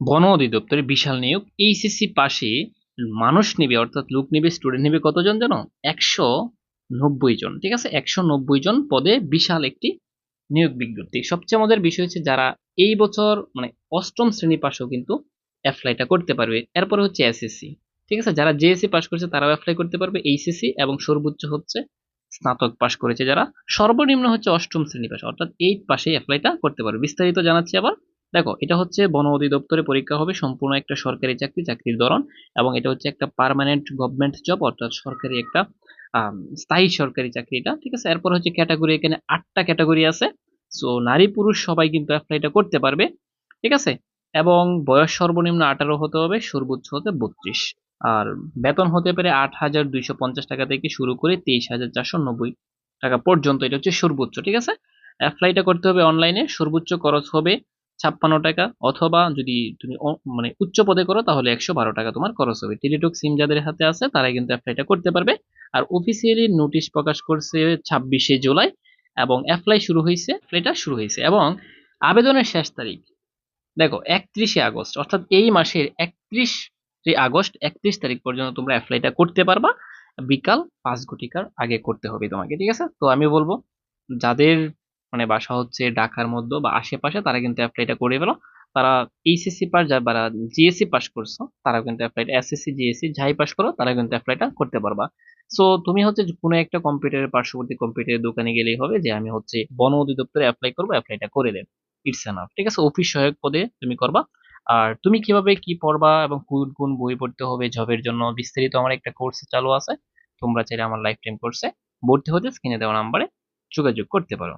বন অধিদপ্তরে বিশাল নিয়োগ, এইচএসসি পাশে মানুষ নেবে, অর্থাৎ লোক নেবে স্টুডেন্ট নেবে কতজন জানো? একশো নব্বই জন, ঠিক আছে? একশো নব্বই জন পদে বিশাল একটি নিয়োগ বিজ্ঞপ্তি। সবচেয়ে মজার বিষয় হচ্ছে যারা এই বছর মানে অষ্টম শ্রেণি পাশেও কিন্তু অ্যাপ্লাইটা করতে পারবে। এরপরে হচ্ছে এসএসসি ঠিক আছে? যারা জেএসসি পাশ করেছে তারাও অ্যাপ্লাই করতে পারবে এইচএসসি এবং সর্বোচ্চ হচ্ছে স্নাতক পাশ করেছে যারা। সর্বনিম্ন হচ্ছে অষ্টম শ্রেণি পাশ, অর্থাৎ এইট পাশে অ্যাপ্লাইটা করতে পারবে। বিস্তারিত জানাচ্ছি আবার। দেখো, এটা হচ্ছে বন অধিদপ্তরে পরীক্ষা হবে সম্পূর্ণ একটা সরকারি চাকরি, চাকরির ধরন, এবং এটা হচ্ছে একটা পার্মানেন্ট গভর্নমেন্ট জব অর্থাৎ সরকারি একটা স্থায়ী সরকারি চাকরি এটা ঠিক আছে? এরপর হচ্ছে ক্যাটাগরি এখানে আটটা ক্যাটাগরি আছে। সো নারী, পুরুষ সবাই কিন্তু অ্যাপ্লাইটা করতে পারবে, ঠিক আছে? এবং বয়স সর্বনিম্ন আঠারো হতে হবে, সর্বোচ্চ হতে বত্রিশ। আর বেতন হতে পারে আট হাজার দুইশো পঞ্চাশ টাকা থেকে শুরু করে তেইশ হাজার চারশো নব্বই টাকা পর্যন্ত, এটা হচ্ছে সর্বোচ্চ, ঠিক আছে? অ্যাপ্লাইটা করতে হবে অনলাইনে সর্বোচ্চ খরচ হবে ছাপ্পান্ন টাকা অথবা যদি তুমি মানে উচ্চ পদে করো, তাহলে একশো বারো টাকা তোমার খরচ হবে। টেলিটক সিম যাদের হাতে আছে তারা কিন্তু অ্যাপ্লাইটা করতে পারবে। আর অফিসিয়ালি নোটিশ প্রকাশ করছে ছাব্বিশে জুলাই এবং অ্যাপ্লাই শুরু হয়েছে অ্যাপ্লাইটা শুরু হয়েছে এবং আবেদনের শেষ তারিখ, দেখো, একত্রিশে আগস্ট, অর্থাৎ এই মাসের একত্রিশ আগস্ট, একত্রিশ তারিখ পর্যন্ত তোমরা অ্যাপ্লাইটা করতে পারবা। বিকাল পাঁচ ঘটিকার আগে করতে হবে তোমাকে, ঠিক আছে? তো আমি বলব, যাদের মানে বাসা হচ্ছে ঢাকার মধ্যে বা আশেপাশে, তারা কিন্তু অ্যাপ্লাইটা করে ফেলো। তারা এইচএসসি পাস যারা জিএসসি পাস করছ তারা কিন্তু অ্যাপ্লাইটা এসএসসি জিএসসি যাই পাস করো, তারা কিন্তু অ্যাপ্লাইটা করতে পারবা। সো তুমি হচ্ছে কোনো একটা কম্পিউটারের পার্শ্ববর্তী কম্পিউটারের দোকানে গেলেই হবে যে আমি হচ্ছে বন অধিদপ্তরে অ্যাপ্লাই করব অ্যাপ্লাইটা করে দেন ইটস এনাফ ঠিক আছে? অফিস সহায়ক পদে তুমি করবা। আর তুমি কীভাবে কি পড়বা এবং কোন কোন বই পড়তে হবে জবের জন্য বিস্তারিত আমার একটা কোর্স চালু আছে। তোমরা চাইলে আমার লাইফ টাইম কোর্সে ভর্তি হতে স্ক্রিনে দেওয়া নাম্বারে যোগাযোগ করতে পারো।